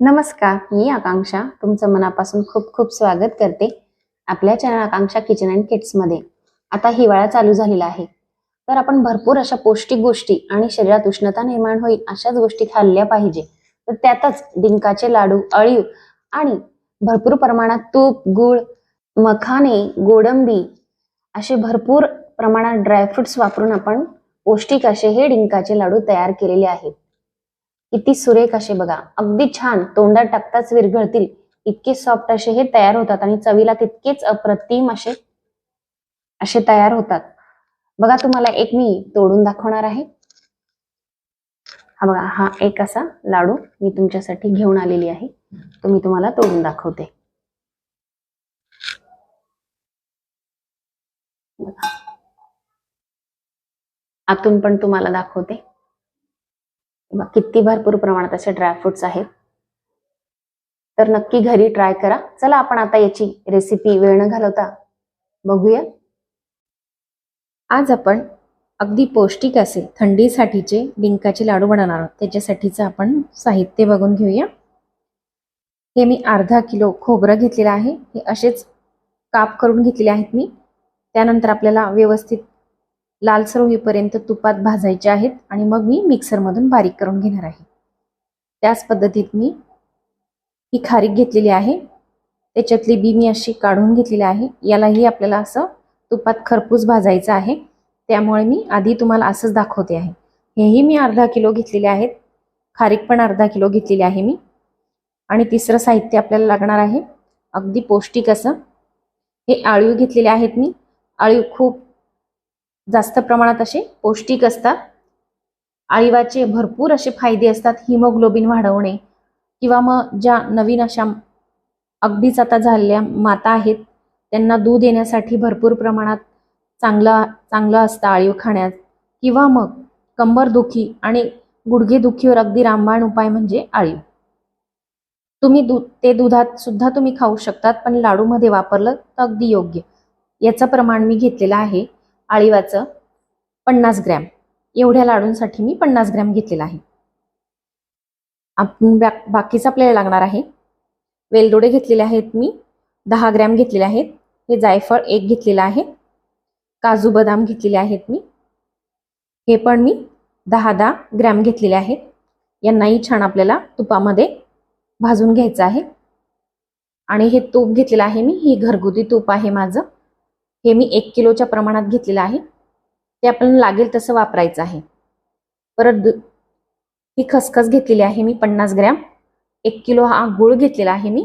नमस्कार मी आकांक्षा. तुमचं मनापासून खूप खूप स्वागत करते आपल्या चॅनल आकांक्षा किचन अँड किट्समध्ये आता हिवाळा चालू झालेला आहे. तर आपण भरपूर अशा पौष्टिक गोष्टी आणि शरीरात उष्णता निर्माण होईल अशाच गोष्टी खाल्ल्या पाहिजे. तर त्यातच डिंकाचे लाडू अळीव आणि भरपूर प्रमाणात तूप गुळ मखाने गोडंबी असे भरपूर प्रमाणात ड्रायफ्रुट्स वापरून आपण पौष्टिक असे हे डिंकाचे लाडू तयार केलेले आहेत. किती सुरेख असे बघा. अगदी छान. तोंडात टाकताच विरघळतील. इतके सॉफ्ट असे हे तयार होतात आणि चवीला तितकेच अप्रतिम असे असे तयार होतात. बघा तुम्हाला एक मी तोडून दाखवणार आहे. हा बघा हा एक असा लाडू मी तुमच्यासाठी घेऊन आलेली आहे. तो मी तुम्हाला तोडून दाखवते. आतून पण तुम्हाला दाखवते. किती भरपूर प्रमाणात असे ड्रायफ्रुट्स आहेत. तर नक्की घरी ट्राय करा. चला आपण आता याची रेसिपी वेळ न घालवता बघूया. आज आपण अगदी पौष्टिक असे थंडीसाठीचे डिंकाचे लाडू बनवणार आहोत. त्याच्यासाठीचं आपण साहित्य बघून घेऊया. हे मी अर्धा किलो खोबरं घेतलेलं आहे. हे असेच काप करून घेतलेले आहेत मी. त्यानंतर आपल्याला व्यवस्थित लालसर होईपर्यंत तुपात भाजायचे आहेत आणि मग मी मिक्सरमधून बारीक करून घेणार आहे. त्याच पद्धतीत मी ही खारीक घेतलेली आहे. त्याच्यातली बी मी अशी काढून घेतलेली आहे. यालाही आपल्याला असं तुपात खरपूस भाजायचं आहे. त्यामुळे मी आधी तुम्हाला असंच दाखवते आहे. हेही मी अर्धा किलो घेतलेले आहेत. खारीक पण अर्धा किलो घेतलेली आहे मी. आणि तिसरं साहित्य आपल्याला लागणार आहे. अगदी पौष्टिक असं. हे आळीव घेतलेले आहेत मी. आळीव खूप जास्त प्रमाणात असे पौष्टिक असतात. आळीवाचे भरपूर असे फायदे असतात हिमोग्लोबिन वाढवणे किंवा मग ज्या नवीन अशा अगदीच आता झालेल्या माता आहेत त्यांना दूध येण्यासाठी भरपूर प्रमाणात चांगलं चांगलं असतं आळीव खाण्यात. किंवा मग कंबरदुखी आणि गुडघेदुखीवर अगदी रामबाण उपाय म्हणजे आळीव. तुम्ही दूध ते दुधात सुद्धा तुम्ही खाऊ शकतात पण लाडूमध्ये वापरलं तर अगदी योग्य. याचं प्रमाण मी घेतलेलं आहे. आळीवाचं पन्नास ग्रॅम. एवढ्या लाडूंसाठी मी पन्नास ग्रॅम घेतलेला आहे. आपण बा बाकीचं आपल्याला लागणार आहे. वेलदोडे घेतलेले आहेत मी. दहा ग्रॅम घेतलेले आहेत. हे जायफळ एक घेतलेलं आहे. काजू बदाम घेतलेले आहेत मी. हे पण मी दहा दहा ग्रॅम घेतलेले आहेत. यांनाही छान आपल्याला तुपामध्ये भाजून घ्यायचं आहे. आणि हे तूप घेतलेलं आहे मी. ही घरगुती तूप आहे माझं. हे मी एक किलोच्या प्रमाणात घेतलेलं आहे. ते आपल्याला लागेल तसं वापरायचं आहे. परत ही खसखस घेतलेली आहे मी पन्नास ग्रॅम. एक किलो हा गूळ घेतलेला आहे मी.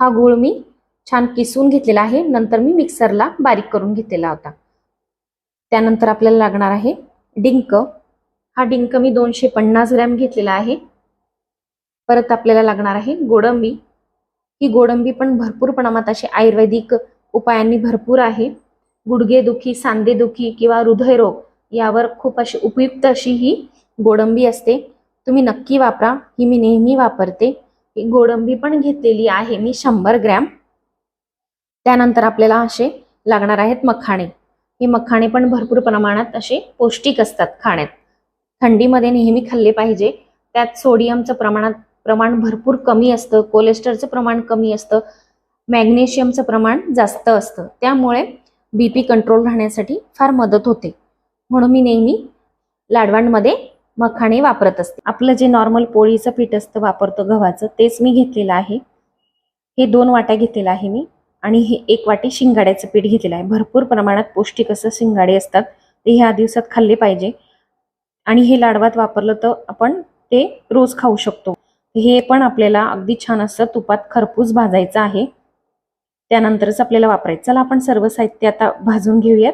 हा गूळ मी छान किसून घेतलेला आहे. नंतर मी मिक्सरला बारीक करून घेतलेला होता. त्यानंतर आपल्याला लागणार आहे डिंक. हा डिंक मी दोनशे पन्नास ग्रॅम घेतलेला आहे. परत आपल्याला लागणार आहे गोडंबी. ही गोडंबी पण भरपूर प्रमाणात अशी आयुर्वेदिक उपायांनी भरपूर आहे. गुडघेदुखी सांधेदुखी किंवा हृदयरोग यावर खूप अशी उपयुक्त अशी ही गोडंबी असते. तुम्ही नक्की वापरा. ही मी नेहमी वापरते. ही गोडंबी पण घेतलेली आहे मी शंभर ग्रॅम. त्यानंतर आपल्याला असे लागणार आहेत मखाणे. हे मखाणे पण भरपूर प्रमाणात असे पौष्टिक असतात खाण्यात. थंडीमध्ये नेहमी खाल्ले पाहिजे. त्यात सोडियमचं प्रमाणात प्रमाण भरपूर कमी असतं. कोलेस्ट्रॉलचं प्रमाण कमी असतं. मॅग्नेशियमचं प्रमाण जास्त असतं. त्यामुळे बी पी कंट्रोल राहण्यासाठी फार मदत होते. म्हणून मी नेहमी लाडवांमध्ये मखाणे वापरत असते. आपलं जे नॉर्मल पोळीचं पीठ असतं वापरतो गव्हाचं तेच मी घेतलेलं आहे. हे दोन वाट्या घेतलेलं आहे मी आणि हे एक वाटी शिंगाड्याचं पीठ घेतलेलं आहे. भरपूर प्रमाणात पौष्टिक असं शिंगाडे असतात. ते ह्या दिवसात खाल्ले पाहिजे. आणि हे लाडवात वापरलं तर आपण ते रोज खाऊ शकतो. हे पण आपल्याला अगदी छान असं तुपात खरपूस भाजायचं आहे. त्यानंतरच आपल्याला वापरायचं. चला आपण सर्व साहित्य आता भाजून घेऊयात.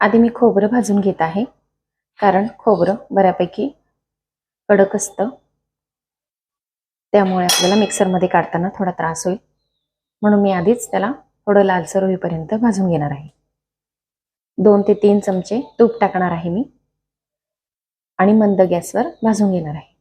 आधी मी खोबरं भाजून घेत आहे. कारण खोबरं बऱ्यापैकी कडक असतं. त्यामुळे आपल्याला मिक्सरमध्ये काढताना थोडा त्रास होईल. म्हणून मी आधीच त्याला थोडं लालसर होईपर्यंत भाजून घेणार आहे. दोन ते तीन चमचे तूप टाकणार आहे मी. आणि मंद गॅसवर भाजून घेणार आहे.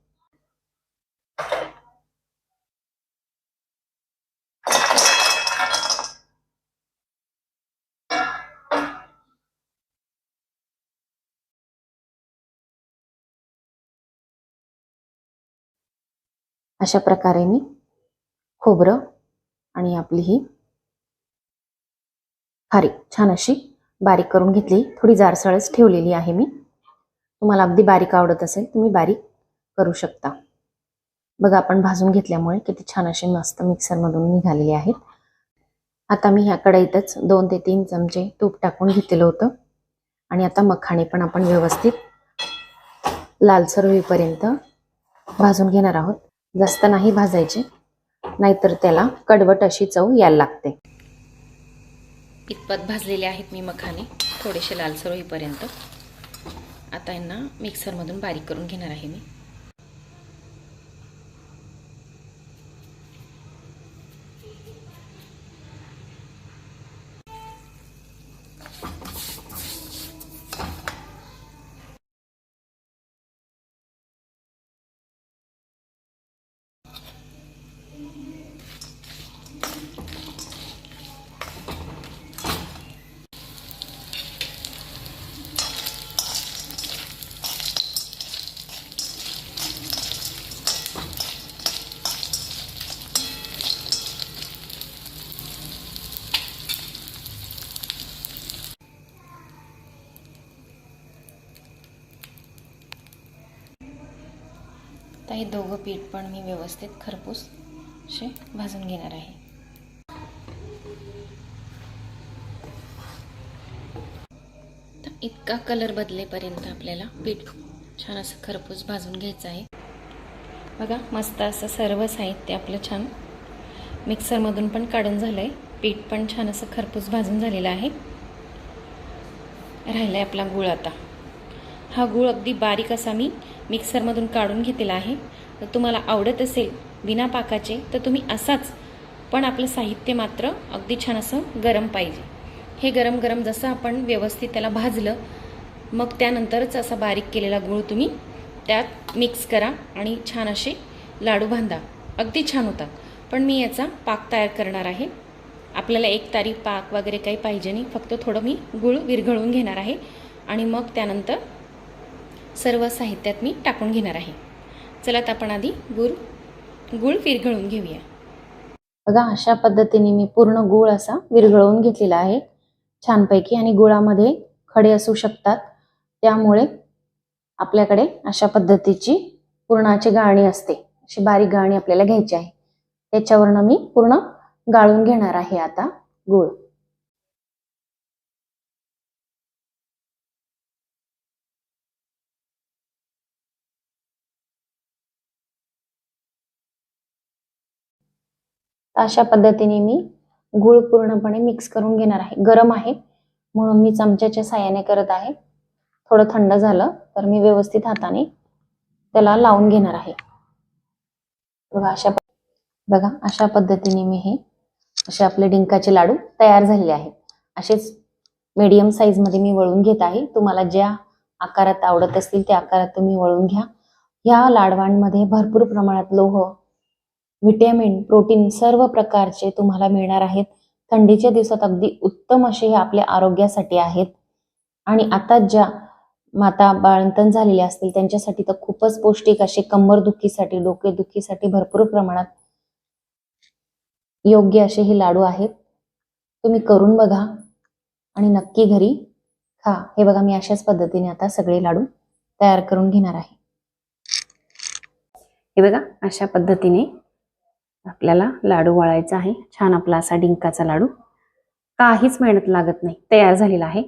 अशा प्रकारे मी खोबरं आणि आपली ही खारी छान अशी बारीक करून घेतली. थोडी जारसळच ठेवलेली आहे मी. तुम्हाला अगदी बारीक आवडत असेल तुम्ही बारीक करू शकता. बघा आपण भाजून घेतल्यामुळे किती छान असे मस्त मिक्सरमधून निघालेले आहेत. आता मी ह्या कढईतच दोन ते तीन चमचे तूप टाकून घेतलेलं होतं. आणि आता मखाणे पण आपण व्यवस्थित लालसर होईपर्यंत भाजून घेणार आहोत. जास्त नाही भाजायचे नाहीतर त्याला कडवट अशी चव यायला लागते. इतपत भाजलेले आहेत मी मखाने थोडेसे लालसर होईपर्यंत. आता यांना मिक्सरमधून बारीक करून घेणार आहे मी. आता हे दोघं पीठ पण मी व्यवस्थित खरपूस असे भाजून घेणार आहे. तर इतका कलर बदलेपर्यंत आपल्याला पीठ छान असं खरपूस भाजून घ्यायचं आहे. बघा मस्त असं सर्व साहित्य आपलं छान. मिक्सरमधून पण काढून झालं आहे पीठ पण छान असं खरपूस भाजून झालेलं आहे. राहिला आहे आपला गूळ आता. हा गूळ अगदी बारीक असा मी मिक्सरमधून काढून घेतलेला आहे. तर तुम्हाला आवडत असेल बिना पाकाचे तर तुम्ही असाच. पण आपलं साहित्य मात्र अगदी छान असं गरम पाहिजे. हे गरम गरम जसं आपण व्यवस्थित त्याला भाजलं मग त्यानंतरच असा बारीक केलेला गूळ तुम्ही त्यात मिक्स करा आणि छान असे लाडू बांधा. अगदी छान होतात. पण मी याचा पाक तयार करणार आहे. आपल्याला एक तारी पाक वगैरे काही पाहिजे नाही. फक्त थोडं मी गूळ विरघळून घेणार आहे आणि मग त्यानंतर सर्व साहित्यात मी टाकून घेणार आहे. चला आपण आधी गुळ गूळ विरघळून घेऊया. बघा अशा पद्धतीने मी पूर्ण गूळ असा विरघळवून घेतलेला आहे. छानपैकी आणि गुळामध्ये खडे असू शकतात. त्यामुळे आपल्याकडे अशा पद्धतीची पूर्णाची गाळणी असते. अशी बारीक गाळणी आपल्याला घ्यायची आहे. त्याच्यावरनं मी पूर्ण गाळून घेणार आहे आता गूळ. अशा पद्धतीने मी गूळ पूर्णपणे मिक्स करून घेणार आहे. गरम आहे म्हणून मी चमच्याच्या साह्याने करत आहे. थोडं थंड झालं तर मी व्यवस्थित हाताने त्याला लावून घेणार आहे. बघा अशा बघा अशा पद्धतीने मी हे असे आपले डिंकाचे लाडू तयार झालेले आहेत. असेच मीडियम साईजमध्ये मी वळून घेत आहे. तुम्हाला ज्या आकारात आवडत असतील त्या आकारात तुम्ही वळून घ्या. ह्या लाडवांमध्ये भरपूर प्रमाणात लोह व्हिटॅमिन प्रोटीन सर्व प्रकारचे तुम्हाला मिळणार आहेत. थंडीच्या दिवसात अगदी उत्तम असे हे आपल्या आरोग्यासाठी आहेत. आणि आता ज्या माता बाळंतण झालेल्या असतील त्यांच्यासाठी तर खूपच पौष्टिक असे कंबर दुखीसाठी डोकेदुखीसाठी भरपूर प्रमाणात योग्य असे हे लाडू आहेत. तुम्ही करून बघा आणि नक्की घरी खा. हे बघा मी अशाच पद्धतीने आता सगळे लाडू तयार करून घेणार आहे. हे बघा अशा पद्धतीने आपल्याला लाडू वळायचा आहे. छान आपला असा डिंकाचा लाडू. काहीच मेहनत लागत नाही. तयार झालेला आहे.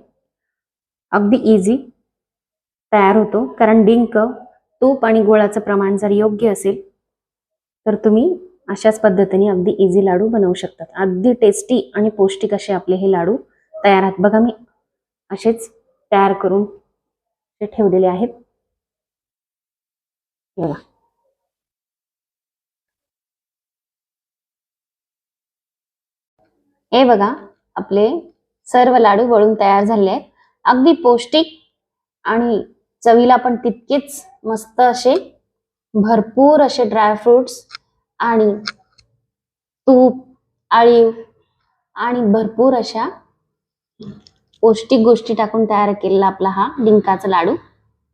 अगदी इझी तयार होतो. कारण डिंक तूप आणि गुळाचं प्रमाण जर योग्य असेल तर तुम्ही अशाच पद्धतीने अगदी इझी लाडू बनवू शकतात. अगदी टेस्टी आणि पौष्टिक असे आपले हे लाडू तयार आहेत. बघा मी असेच तयार करून ते ठेवलेले आहेत. बघा हे बघा आपले सर्व लाडू वळून तयार झाले आहेत. अगदी पौष्टिक आणि चवीला पण तितकेच मस्त असे भरपूर असे ड्रायफ्रुट्स आणि तूप आळीव आणि भरपूर अशा पौष्टिक गोष्टी टाकून तयार केलेला आपला हा डिंकाचा लाडू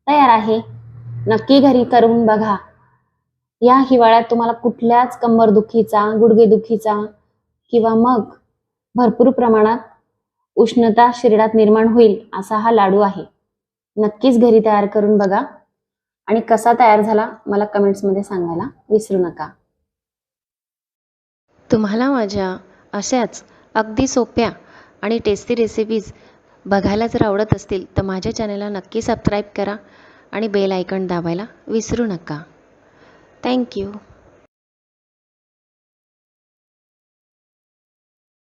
तयार आहे. नक्की घरी करून बघा. या हिवाळ्यात तुम्हाला कुठल्याच कंबरदुखीचा गुडघेदुखीचा किंवा मग भरपूर प्रमाणात उष्णता शरीरात निर्माण होईल असा हा लाडू आहे. नक्कीच घरी तयार करून बघा. आणि कसा तयार झाला मला कमेंट्समध्ये सांगायला विसरू नका. तुम्हाला माझ्या अशाच अगदी सोप्या आणि टेस्टी रेसिपीज बघायला जर आवडत असतील तर माझ्या चॅनलला नक्की सबस्क्राईब करा आणि बेल आयकॉन दाबायला विसरू नका. थँक्यू